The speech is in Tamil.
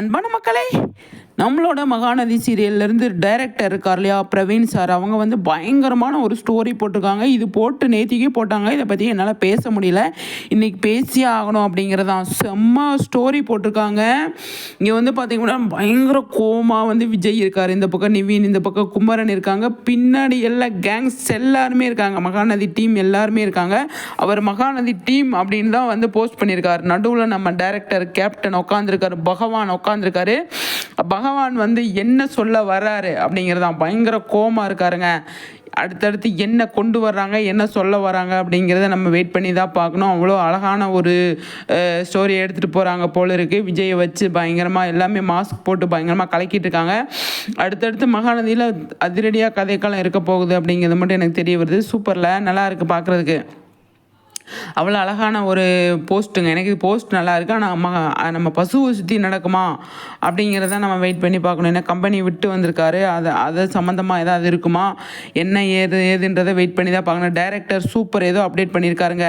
அன்பான மக்களே நம்மளோட மகாநதி சீரியல்லேருந்து டைரக்டர் இருக்கார் இல்லையா பிரவீன் சார் அவங்க வந்து பயங்கரமான ஒரு ஸ்டோரி போட்டிருக்காங்க. இது போட்டு நேத்திக்கே போட்டாங்க. இதை பற்றி என்னால் பேச முடியல. இன்றைக்கி பேசியே ஆகணும் அப்படிங்கிறதான் செம்ம ஸ்டோரி போட்டிருக்காங்க. இங்கே வந்து பார்த்தீங்கன்னா பயங்கர கோமா வந்து விஜய் இருக்கார். இந்த பக்கம் நிவின் இந்த பக்கம் குமரன் இருக்காங்க. பின்னாடி எல்லா கேங்ஸ் எல்லாருமே இருக்காங்க. மகாநதி டீம் எல்லாருமே இருக்காங்க. அவர் மகாநதி டீம் அப்படின்னு தான் வந்து போஸ்ட் பண்ணியிருக்காரு. நடுவில் நம்ம டைரக்டர் கேப்டன் உட்காந்துருக்காரு பகவான் உட்காந்துருக்காரு பகவான் பகவான் வந்து என்ன சொல்ல வர்றாரு அப்படிங்கிறதான் பயங்கர கோமாக இருக்காருங்க. அடுத்தடுத்து என்ன கொண்டு வர்றாங்க என்ன சொல்ல வராங்க அப்படிங்கிறத நம்ம வெயிட் பண்ணி தான் பார்க்கணும். அவ்வளோ அழகான ஒரு ஸ்டோரியை எடுத்துகிட்டு போகிறாங்க போல இருக்குது விஜயை வச்சு பயங்கரமாக எல்லாமே மாஸ்க் போட்டு பயங்கரமாக கலக்கிட்டு இருக்காங்க. அடுத்தடுத்து மகாநதியில் அதிரடியாக கதைக்காலம் இருக்க போகுது அப்படிங்கிறது மட்டும் எனக்கு தெரிய வருது. சூப்பரில் நல்லா இருக்குது பார்க்குறதுக்கு அவ்வளோ அழகான ஒரு போஸ்ட்டுங்க. எனக்கு போஸ்ட் நல்லா இருக்கு. ஆனால் நம்ம நம்ம பசுவை சுற்றி நடக்குமா? அப்படிங்கிறத நம்ம வெயிட் பண்ணி பார்க்கணும். ஏன்னா கம்பெனி விட்டு வந்திருக்காரு. அதை அது சம்மந்தமாக ஏதாவது இருக்குமா? என்ன ஏது ஏதுன்றதை வெயிட் பண்ணி தான் பார்க்கணும். டைரக்டர் சூப்பர் ஏதோ அப்டேட் பண்ணியிருக்காருங்க.